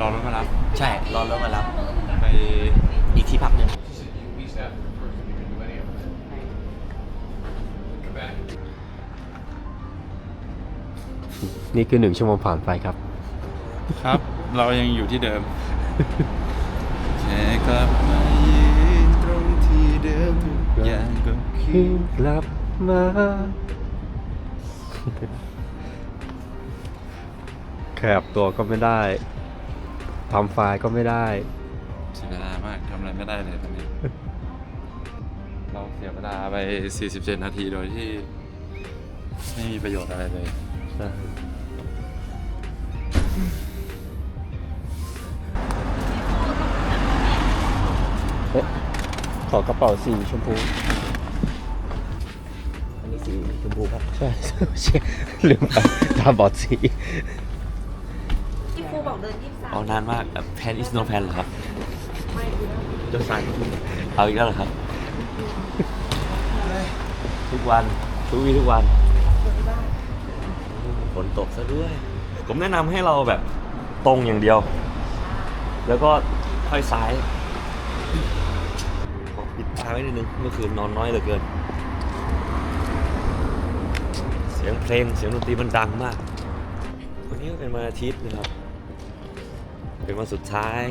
รอรถมารับ ใช่รอรถมารับไปอีกที่พักหนึ่งนี่คือหนึ่งชั่วโมงผ่านไปครับ ครับ เรายังอยู่ที่เดิม แค่กลับมายืนตรงที่เดิมทุกอย่างก็คือกลับมา ขยับตัวก็ไม่ได้ ทำไฟล์ก็ไม่ได้ เสียเวลามากทำอะไรไม่ได้เลยตอนนี้ เราเสียเวลาไป 47 นาทีโดยที่ ไม่มีประโยชน์อะไรเลย เอ๊ะขอกระเป๋าสีชมพู อันนี้สีชมพูครับ ใช่ใช่ลืมไปตาบอดสี ที่ครูบอกเดินยี่สิบสามเอานานมากแพนอิสโนแพนเหรอครับเจ้าสันเอาอีกแล้วเหรอครับ ทุกวันทุกวีทุกวันฝนตกซะด้วย ผมแนะนำให้เราแบบตรงอย่างเดียว แล้วก็ค่อยซ้ายขอปิดตาไว้นิดนึงเมื่อคืนนอนน้อยเหลือเกิน เสียงเพลงเสียงดนตรีมันดังมาก วันนี้ก็เป็นวันอาทิตย์นะครับ เป็นวันสุดท้าย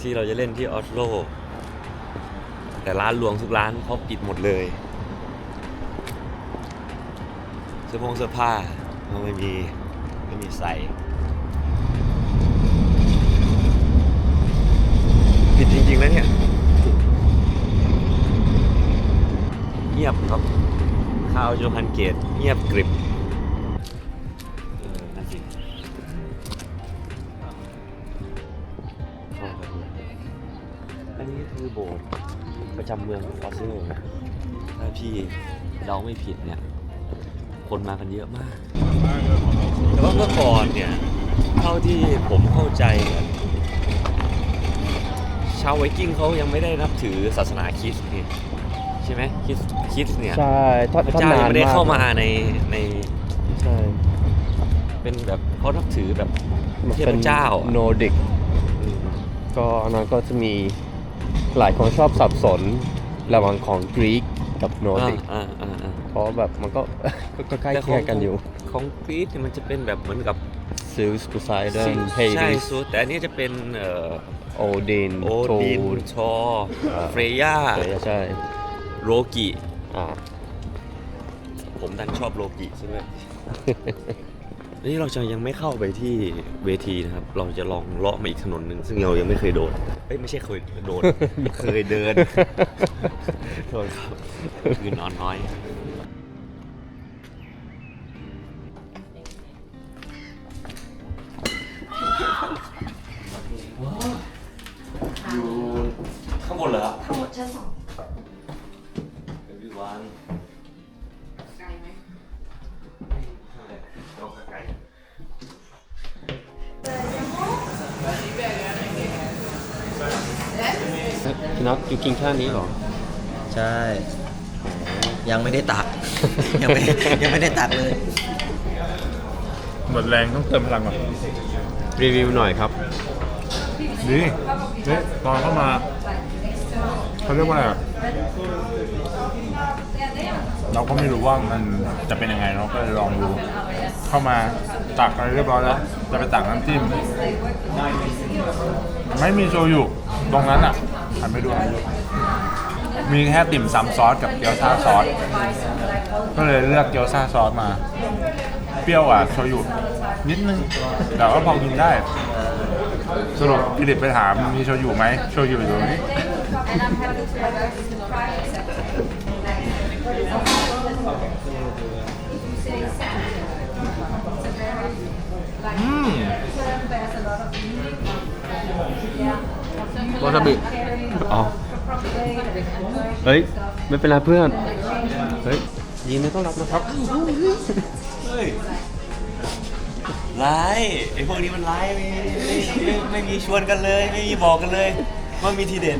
ที่เราจะเล่นที่ออสโล แต่ร้านรวงทุกร้านเขาปิดหมดเลยเสื้อผงเสื้อผ้าก็ไม่มีไม่มีใส่ผิดจริงๆแล้วเนี่ย เงียบครับข้าวโจฮันเกตเงียบกริบ ประจำเมืองออสโลนะถ้าพี่เดาไม่ผิดเนี่ย คนมากันเยอะมาก แต่ว่าเมื่อก่อนเนี่ย เท่าที่ผมเข้าใจอะชาวไวกิ้งเขายังไม่ได้นับถือศาสนาคริสต์นี่ใช่ไหมคริสต์คริสต์เนี่ยใช่ถ้าพระถ้าเจ้ายันางนไม่ได้มากเข้ามาในในใช่เป็นแบบเขานับถือแบบเทพเจ้าอะโนดิกอืมก็อันนั้นก็จะมี หลายคนชอบสับสนระหว่างของกรีกกับโนดิกอ่าอ่าอ่าเพราะแบบมันก็ ก็ใกล้เคียงกันอยู่ ของกรีซเนี่ยมันจะเป็นแบบเหมือนกับซิลส์ปูไซเดนเฮใช่ดิสสุดแต่อันนี้จะเป็นเอ่อโอดินโอดินชออ่าเฟรย่าใช่โรกิอ่าผมดันชอบโรกิใช่ไหมนี่เราจะยังไม่เข้าไปที่เวทีนะครับ เราจะลองเลาะมาอีกถนนหนึ่งซึ่งเรายังไม่เคยโดน เอ้ยไม่ใช่เคยโดน เคยเดิน โทษครับคือนอนน้อยอยู่ น็อตอยู่กินแค่นี้เหรอ ใช่ ยังไม่ได้ตัก ยังไม่ยังไม่ได้ตักเลย หมดแรงต้องเติมพลังก่อนรีวิวหน่อยครับ ดีเนี่ยตอนเข้ามาเขาเรียกว่าอะไรอะเราก็ไม่รู้ว่ามันจะเป็นยังไงเราก็เลยลองดู เข้ามาตักอะไรเรียบร้อยแล้วจะไปตักน้ำจิ้ม ไม่มีโชยุตรงนั้นอะ หันไปดูหันไปดูมีแค่ติ่มซำซอสกับเกี๊ยวซ่าซอส ก็เลยเลือกเกี๊ยวซ่าซอสมา เปรี้ยวอะโชยุนิดนึง แต่ว่าพอกินได้ สรุปพี่ดิบไปถามมีโชยุไหมโชยุอยู่ตรงนี้ อืมวาซาบิ อ๋อเฮ้ย ไม่เป็นไรเพื่อน เฮ้ยยินดีต้อนรับนะครับเฮ้ยร้ายไอ้พวกนี้มันร้ายไม่ไม่ไม่ไม่มีชวนกันเลย ไม่มีบอกกันเลยว่ามีทีเด็ด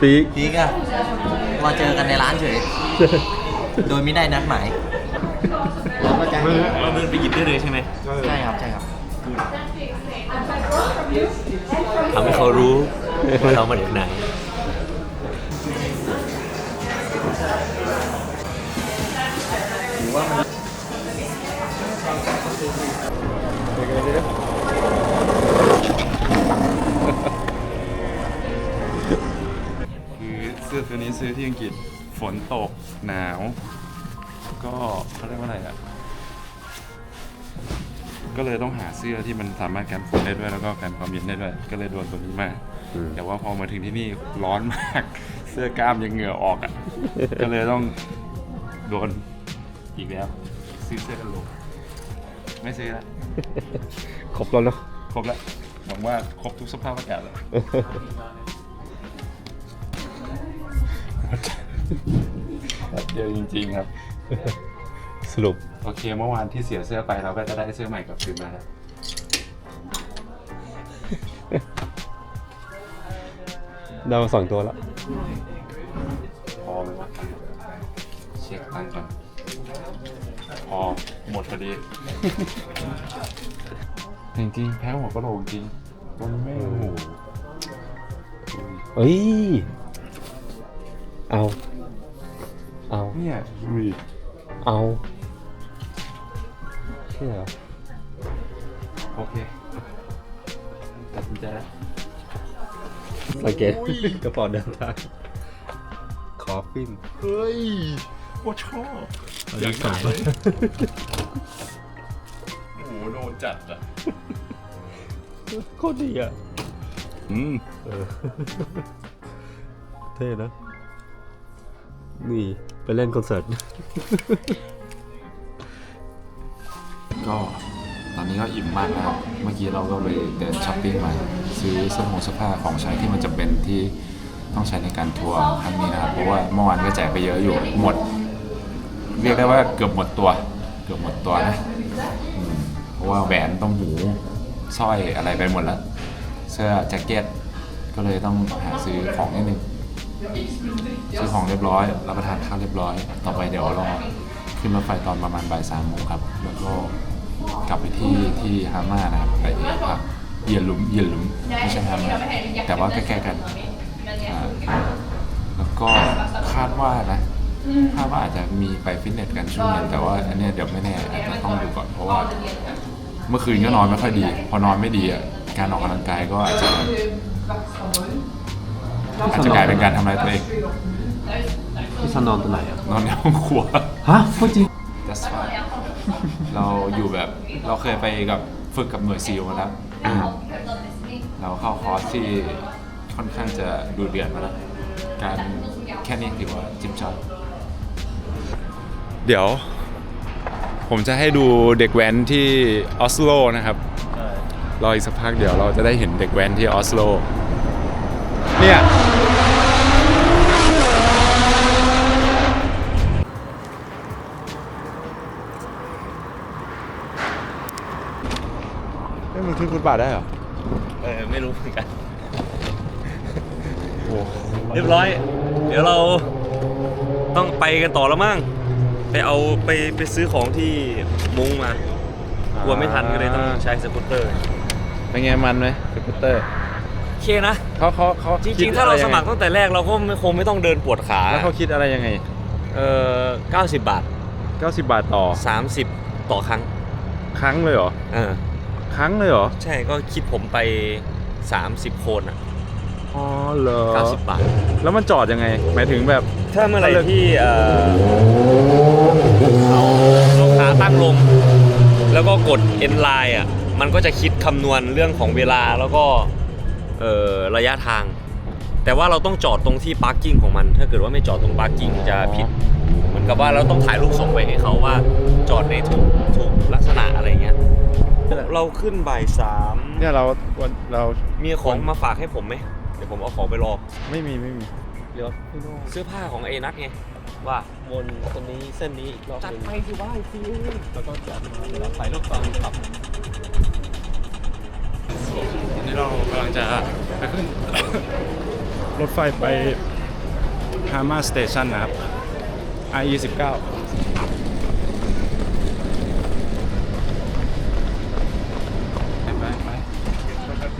ปีกพีกอะมาเจอกันในร้านเฉย โดยไม่ได้นัดหมายเราเดินไปหยิบได้เลยใช่ไหมใช่ครับใช่ครับทำให้เขารู้ว่า เรามาจากไหนคือเสื้อตัวนี้ซื้อที่อังกฤษฝนตกหนาว ก็เขาเรียกว่าอะไรอะ ก็เลยต้องหาเสื้อที่มันสามารถกันฝนได้ด้วยแล้วก็กันความเย็นได้ด้วย ก็เลยโดนตัวนี้มา แต่ว่าพอมาถึงที่นี่ร้อนมาก เสื้อกล้ามยังเหงื่อออกอะ ก็เลยต้องโดนอีกแล้วซื้อเสื้อกันลงไม่ซื้อละครบแล้วเนาะครบแล้วหวังว่าครบทุกสภาพอากาศแล้วเดียวจริง ๆ ครับ สรุป โอเคเมื่อวานที่เสียเสื้อไปเราก็จะได้เสื้อใหม่กลับคืนมาแล้ว ได้มาสองตัวแล้วพอไหมวะเช็คตังค์ก่อนพอหมดพอดี จริงๆแพ้หัวกระโหลกจริงตัวนี้ไม่โอ้โหเอ้ย เอา เอา เนี่ยดูดิเอาเชื่อเหรอโอเคตัดสินใจแล้ว สังเกตกระเป๋าเดินทางคอฟฟินเฮ้ยว่าชอบอยากได้โอ้โหโดนจัดอะโคตรดีอะอืมเออเท่นะ นี่ไปเล่นคอนเสิร์ตก็ ตอนนี้ก็อิ่มมากนะครับเมื่อกี้เราก็ไปเดินช้อปปิ้งมาซื้อเสื้อผงเสื้อผ้าของใช้ที่มันจะเป็นที่ต้องใช้ในการทัวร์ครั้งนี้นะครับเพราะว่าเมื่อวานก็แจกไปเยอะอยู่หมด เรียกได้ว่าเกือบหมดตัว เกือบหมดตัวนะอืมเพราะว่าแหวนต้องหูสร้อยอะไรไปหมดแล้วเสื้อแจ็คเก็ตก็เลยต้องหาซื้อของนิดนึงซื้อของเรียบร้อยรับประทานข้าวเรียบร้อย ต่อไปเดี๋ยวรอขึ้นรถไฟตอนประมาณบ่ายสามโมงครับ แล้วก็ กลับไปที่ที่ฮาม่านะครับไปพักเยียนหลุมเยียนหลุมไม่ใช่ฮาม่าแต่ว่าใกล้ๆกันอ่าแล้วก็คาดว่านะคาดว่าอาจจะมีไปฟิตเนสกันช่วงเย็นแต่ว่าอันเนี้ยเดี๋ยวไม่แน่อาจจะต้องดูก่อนเพราะว่า เมื่อคืนก็นอนไม่ค่อยดี พอนอนไม่ดีอะการออกกำลังกายก็อาจจะอาจจะกลายเป็นการทำร้ายตัวเองพี่ซันนอนตัวไหนอะนอนในห้องครัวฮะพูดจริง That's fine เราอยู่แบบเราเคยไปกับฝึกกับหน่วยซีลมาแล้วเราเข้าคอร์สที่ค่อนข้างจะดูเดือดมาแล้วการแค่นี้ถือว่าจิบจอยเดี๋ยว ผมจะให้ดูเด็กแว้นที่ออสโลนะครับรออีกสักพักเดี๋ยวเราจะได้เห็นเด็กแว้นที่ออสโลเนี่ย ขึ้นฟุตบาทได้เหรอ เออไม่รู้เหมือนกัน โอ้เรียบร้อย เดี๋ยวเราต้องไปกันต่อแล้วมั้งไปเอาไปไปซื้อของที่มุงมากลัวไม่ทันก็เลยต้องใช้สกูตเตอร์ เป็นไงมันไหมสกูตเตอร์โอเคนะ เขาเขาเขาจริงๆถ้าเราสมัครตั้งแต่แรกเราก็ไม่คงไม่ต้องเดินปวดขาแล้วเขาคิดอะไรยังไง เออ90 บาท 90 บาทต่อ 30 ต่อครั้ง ครั้งเลยเหรอ เออ ครั้งเลยเหรอ ใช่ก็คิดผมไป 30โคนอะอ๋อเหรอ90 บาท แล้วมันจอดยังไง หมายถึงแบบ ถ้าเมื่อไหร่ที่เอ่อเอาเอาขาตั้งลง แล้วก็กด end line อะ มันก็จะคิดคำนวณเรื่องของเวลาแล้วก็เอ่อระยะทาง แต่ว่าเราต้องจอดตรงที่ parking ของมัน ถ้าเกิดว่าไม่จอดตรง parking จะผิด เหมือนกับว่าเราต้องถ่ายรูปส่งไปให้เขาว่าจอดในถูกถูกลักษณะอะไรเงี้ย เราขึ้นบ่ายสามเนี่ยเราวันเรามีของมาฝากให้ผมไหมเดี๋ยวผมเอาของไปรอไม่มีไม่มีเดี๋ยวพี่โน่เสื้อผ้าของไอ้นัทไงว่าวนตรงนี้เส้นนี้อีกรอบจัดหนึงไปสิว่าสิแล้วก็จอดมาเวลาถ่ายรูปตอนขับตอนนี้เรากำลังจะไปขึ้น รถไฟไปฮามาสเตชันนะครับ IE 19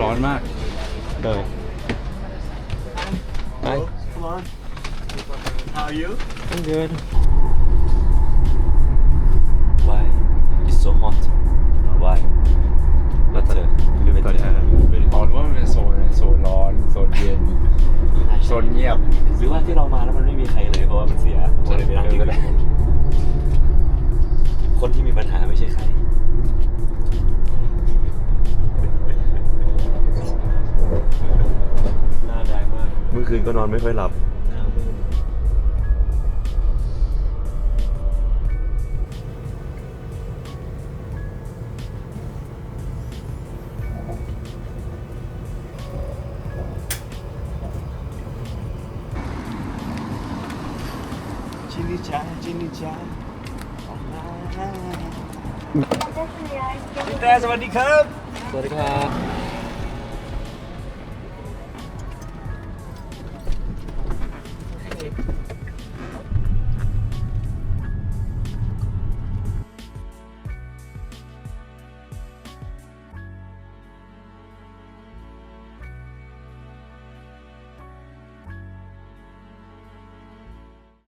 ร้อนมากเลยไป How are you I'm good Why it's so hot Why What's the ก่อนอะอ๋อรู้ว่ามันเป็นโซนโซนร้อนโซนเย็นโซนเงียบหรือว่าที่เรามาแล้วมันไม่มีใครเลยเพราะว่ามันเสียก็เลยไปนั่งที่เออก็ได้คนที่มีปัญหาไม่ใช่ใคร เมื่อคืนก็นอนไม่ค่อยหลับหน้ามืดจินิชาจินิชาพี่แต่สวัสดีครับ สวัสดีครับ